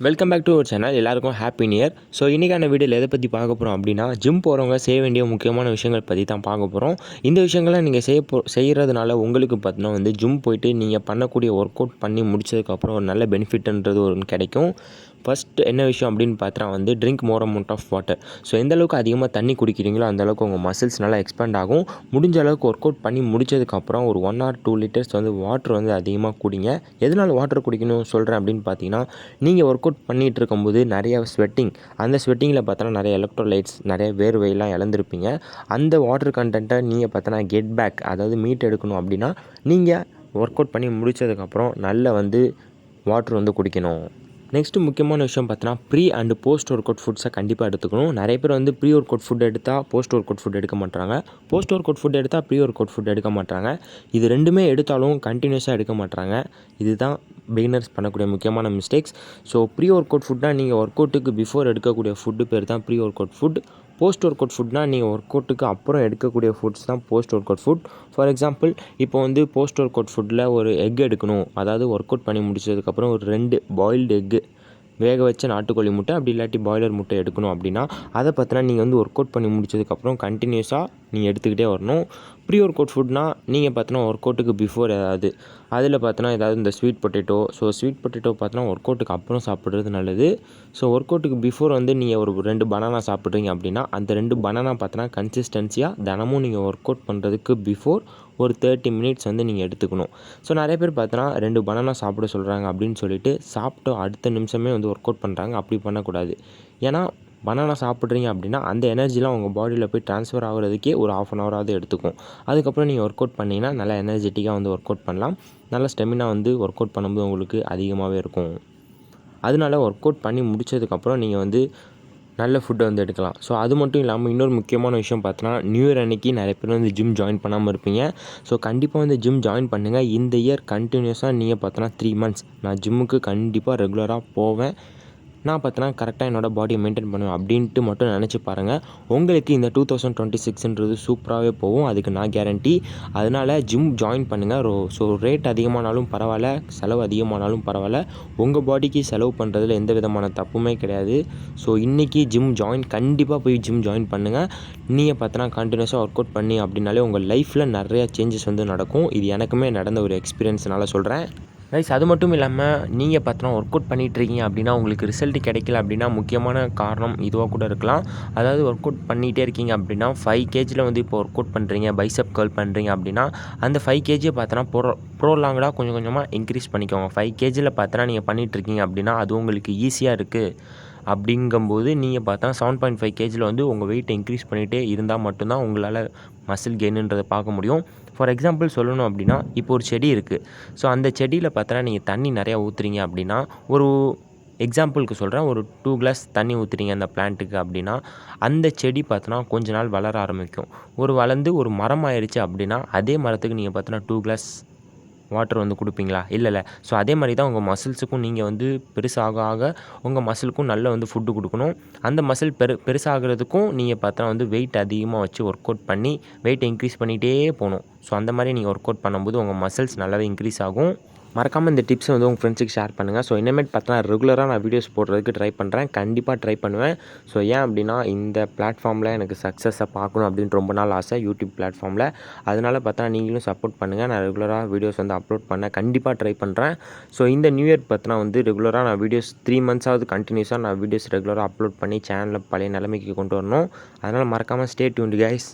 Welcome back to our channel எல்லாருக்கும் happy new year so இன்றைக்கான வீடியோவில் எதை பற்றி பார்க்க போகிறோம் அப்படின்னா ஜிம் போகிறவங்க செய்ய வேண்டிய முக்கியமான விஷயங்கள் பற்றி தான் பார்க்க போகிறோம் இந்த விஷயங்களை நீங்கள் செய்ய போ செய்கிறதுனால உங்களுக்கு பார்த்தீங்கன்னா வந்து ஜிம் போயிட்டு நீங்கள் பண்ணக்கூடிய ஒர்க் அவுட் பண்ணி முடிச்சதுக்கப்புறம் ஒரு நல்ல பெனிஃபிட்ன்றது ஒன்று கிடைக்கும். ஃபஸ்ட் என்ன விஷயம் அப்படின்னு பார்த்தா வந்து drink more amount of water so எந்த அளவுக்கு அதிகமாக தண்ணி குடிக்கிறீங்களோ அந்த அளவுக்கு உங்கள் மசில்ஸ் நல்லா எக்ஸ்பேண்ட் ஆகும். முடிஞ்ச அளவுக்கு ஒர்க் அவுட் பண்ணி முடிச்சதுக்கப்புறம் ஒரு ஒன் ஆர் டூ லிட்டர்ஸ் வந்து வாட்டர் வந்து அதிகமாக குடிங்க. எதனால் வாட்டர் குடிக்கணும் சொல்கிறேன் அப்படின்னு பார்த்தீங்கன்னா நீங்கள் ஒர்க் அவுட் பண்ணிகிட்டு இருக்கும்போது நிறைய ஸ்வெட்டிங் அந்த ஸ்வெட்டிங்கில் பார்த்தோன்னா நிறைய எலக்ட்ரோலைட்ஸ் நிறைய வேர்வையெல்லாம் இழந்திருப்பீங்க. அந்த வாட்டர் கண்டென்ட்டை நீங்கள் பார்த்தோன்னா கெட் பேக் அதாவது மீட் எடுக்கணும் அப்படின்னா நீங்கள் ஒர்க் அவுட் பண்ணி முடித்ததுக்கப்புறம் நல்ல வந்து வாட்ரு வந்து குடிக்கணும். நெக்ஸ்ட்டு முக்கியமான விஷயம் பார்த்தோன்னா pre and post work out ஃபுட்ஸை கண்டிப்பாக எடுத்துக்கணும். நிறைய பேர் வந்து ப்ரீ ஒர்க் அவுட் ஃபுட் எடுத்தால் போஸ்ட் ஒர்க் அவுட் ஃபுட் எடுக்க மாட்டாங்க. போஸ்ட் ஒர்க் அவுட் ஃபுட் எடுத்தால் ப்ரீ ஒர்க் அவுட் ஃபுட் எடுக்க மாட்டாங்க. இது ரெண்டுமே எடுத்தாலும் கண்டினியூஸாக எடுக்க மாட்டாங்க. இதுதான் பிகினர்ஸ் பண்ணக்கூடிய முக்கியமான mistakes so pre work out ஃபுட்னால் நீங்கள் ஒர்க் அவுட்டுக்கு பிஃபோர் எடுக்கக்கூடிய ஃபுட்டு பேர் தான் pre workout food post workout ஃபுட்னா நீங்கள் ஒர்க் அவுட்டுக்கு அப்புறம் எடுக்கக்கூடிய ஃபுட்ஸ் தான் post workout food for example இப்போ வந்து போஸ்ட் ஒர்க் அவுட் ஃபுட்டில் ஒரு எக் எடுக்கணும். அதாவது ஒர்க் அவுட் பண்ணி முடிச்சதுக்கப்புறம் ஒரு ரெண்டு பாயில்டு எக்கு வேக வச்ச நாட்டுக்கோழி முட்டை அப்படி இல்லாட்டி பாய்லர் முட்டை எடுக்கணும் அப்படின்னா அதை பார்த்தினா நீங்கள் வந்து ஒர்க் அவுட் பண்ணி முடிச்சதுக்கப்புறம் கண்டினியூஸாக நீங்கள் எடுத்துக்கிட்டே வரணும். ப்ரீ ஒர்க் அவுட் ஃபுட்னால் நீங்கள் பார்த்தோன்னா ஒர்க் அவுட்டுக்கு பிஃபோர் ஏதாவது. அதில் பார்த்தோன்னா ஏதாவது இந்த sweet potato so sweet potato பார்த்தோன்னா ஒர்க் அவுட்டுக்கு அப்புறம் சாப்பிட்றது நல்லது. ஸோ ஒர்க் அவுட்டுக்கு பிஃபோர் வந்து நீங்கள் ஒரு ரெண்டு பனானா சாப்பிட்றீங்க அப்படின்னா அந்த ரெண்டு பனானா பார்த்தோன்னா கன்சிஸ்டன்சியாக தினமும் நீங்கள் ஒர்க் அவுட் பண்ணுறதுக்கு பிஃபோர் ஒரு தேர்ட்டி மினிட்ஸ் வந்து நீங்கள் எடுத்துக்கணும். ஸோ நிறைய பேர் பார்த்தோன்னா ரெண்டு பனானா சாப்பிட சொல்கிறாங்க அப்படின்னு சொல்லிட்டு சாப்பிட்டோம் அடுத்த நிமிஷமே வந்து ஒர்க் அவுட் பண்ணுறாங்க அப்படி பண்ணக்கூடாது. ஏன்னா பனானா சாப்பிட்றீங்க அப்படின்னா அந்த எனர்ஜிலாம் உங்கள் பாடியில் போய் ட்ரான்ஸ்ஃபர் ஆகிறதுக்கே ஒரு ஆஃப் அன் ஹவராவது எடுத்துக்கும். அதுக்கப்புறம் நீங்கள் ஒர்க் அவுட் பண்ணிங்கன்னா நல்லா எனர்ஜெட்டிக்காக வந்து ஒர்க் அவுட் பண்ணலாம். நல்ல ஸ்டெமினா வந்து ஒர்க் அவுட் பண்ணும்போது உங்களுக்கு அதிகமாகவே இருக்கும். அதனால ஒர்க் அவுட் பண்ணி முடிச்சதுக்கப்புறம் நீங்கள் வந்து நல்ல ஃபுட்டை வந்து எடுக்கலாம். ஸோ அது மட்டும் இல்லாமல் இன்னொரு முக்கியமான விஷயம் பார்த்தோன்னா நியூ இயர் அன்னைக்கு நிறைய பேர் வந்து ஜிம் ஜாயின் பண்ணாமல் இருப்பீங்க. ஸோ கண்டிப்பாக வந்து ஜிம் ஜாயின் பண்ணுங்கள் இந்த இயர் கண்டினியூஸாக நீங்கள் பார்த்தோன்னா த்ரீ மந்த்ஸ் நான் ஜிம்முக்கு கண்டிப்பாக ரெகுலராக போவேன். நான் பார்த்தோன்னா கரெக்டாக என்னோடய பாடியை மெயின்டைன் பண்ணுவேன் அப்படின்ட்டு மட்டும் நினச்சி பாருங்கள் உங்களுக்கு இந்த டூ தௌசண்ட் டுவெண்ட்டி சிக்ஸ்ன்றது சூப்பராகவே போகும். அதுக்கு நான் கேரண்டி அதனால் ஜிம் ஜாயின் பண்ணுங்கள் ரோ ஸோ ரேட் அதிகமானாலும் பரவாயில்ல செலவு அதிகமானாலும் பரவாயில்ல. உங்கள் பாடிக்கு செலவு பண்ணுறதுல எந்த விதமான தப்புமே கிடையாது. ஸோ இன்றைக்கி ஜிம் ஜாயின் கண்டிப்பாக போய் ஜிம் ஜாயின் பண்ணுங்கள் நீங்கள் பார்த்தோன்னா கண்டினியூஸாக ஒர்க் அவுட் பண்ணி அப்படின்னாலே உங்கள் லைஃப்பில் நிறையா சேஞ்சஸ் வந்து நடக்கும். இது எனக்குமே நடந்த ஒரு எக்ஸ்பீரியன்ஸ்னால சொல்கிறேன் கைஸ் அது மட்டும் இல்லாமல் நீங்கள் பார்த்தோன்னா ஒர்க் அவுட் பண்ணிகிட்ருக்கீங்க அப்படின்னா உங்களுக்கு ரிசல்ட் கிடைக்கல அப்படின்னா முக்கியமான காரணம் இதுவாக கூட இருக்கலாம். அதாவது ஒர்க் அவுட் பண்ணிகிட்டே இருக்கீங்க அப்படின்னா ஃபைவ் கேஜியில் வந்து இப்போ ஒர்க் அவுட் பண்ணுறீங்க பைசப் கேர்ள் பண்ணுறீங்க அப்படின்னா அந்த ஃபைவ் கேஜியை பார்த்தோன்னா ப்ரோ ப்ரோலாங்கடாக கொஞ்சம் கொஞ்சமாக இன்க்ரீஸ் பண்ணிக்கோங்க. ஃபைவ் கேஜியில் பார்த்தோன்னா நீங்கள் பண்ணிகிட்ருக்கீங்க அப்படின்னா அது உங்களுக்கு ஈஸியாக இருக்குது அப்படிங்கும்போது நீங்கள் பார்த்தா செவன் பாயிண்ட் ஃபைவ் கேஜியில் வந்து உங்கள் வெயிட்டை இன்க்ரீஸ் பண்ணிகிட்டே இருந்தால் மட்டும்தான் உங்களால் மசில் கெயினுன்றதை பார்க்க முடியும். ஃபார் எக்ஸாம்பிள் சொல்லணும் அப்படின்னா இப்போ ஒரு செடி இருக்குது ஸோ அந்த செடியில் பார்த்தோன்னா நீங்கள் தண்ணி நிறையா ஊற்றுறீங்க அப்படின்னா ஒரு எக்ஸாம்பிளுக்கு சொல்கிறேன் ஒரு டூ கிளாஸ் தண்ணி ஊற்றுறீங்க அந்த பிளான்ட்டுக்கு அப்படின்னா அந்த செடி பார்த்தோன்னா கொஞ்ச நாள் வளர ஆரம்பிக்கும். ஒரு வளர்ந்து ஒரு மரம் ஆயிடுச்சு அப்படின்னா அதே மரத்துக்கு நீங்கள் பார்த்தோன்னா டூ கிளாஸ் வாட்டர் வந்து கொடுப்பீங்களா? இல்லைல்ல. ஸோ அதே மாதிரி தான் உங்கள் மசில்ஸுக்கும் நீங்கள் வந்து பெருசாக ஆக உங்கள் மசிலுக்கும் நல்ல வந்து ஃபுட்டு கொடுக்கணும். அந்த மசில் பெரு பெருசாகிறதுக்கும் நீங்கள் பார்த்தா வந்து வெயிட் அதிகமாக வச்சு ஒர்க் அவுட் பண்ணி வெயிட்டை இன்க்ரீஸ் பண்ணிகிட்டே போகணும். ஸோ அந்த மாதிரி நீங்கள் ஒர்க் அவுட் பண்ணும்போது உங்கள் மசில்ஸ் நல்லாவே இன்க்ரீஸ் ஆகும். மறக்காமல் இந்த டிப்ஸை வந்து உங்கள் ஃப்ரெண்ட்ஸுக்கு ஷேர் பண்ணுங்கள் ஸோ இனிமேட் பார்த்தா ரெகுலராக நான் வீடியோஸ் போடுறதுக்கு ட்ரை பண்ணுறேன் கண்டிப்பாக ட்ரை பண்ணுவேன். ஸோ ஏன் அப்படின்னா இந்த பிளாட்ஃபார்மில் எனக்கு சக்ஸஸை பார்க்கணும் அப்படின்னு ரொம்ப நாள் ஆசை யூடியூப் பிளாட்ஃபார்மில் அதனால் பார்த்தா நீங்களும் சப்போர்ட் பண்ணுங்கள் நான் ரெகுலராக வீடியோஸ் வந்து அப்லோட் பண்ண கண்டிப்பாக ட்ரை பண்ணுறேன் ஸோ இந்த நியூ இயர் பார்த்தினா வந்து ரெகுலராக நான் வீடியோஸ் த்ரீ மந்த்ஸாவது கண்டினியூஸாக நான் வீடியோஸ் ரெகுலராக அப்லோட் பண்ணி சேனலில் பழைய நிலைமைக்கு கொண்டு வரணும். அதனால் மறக்காமல் ஸ்டே டியூன்டு கைஸ்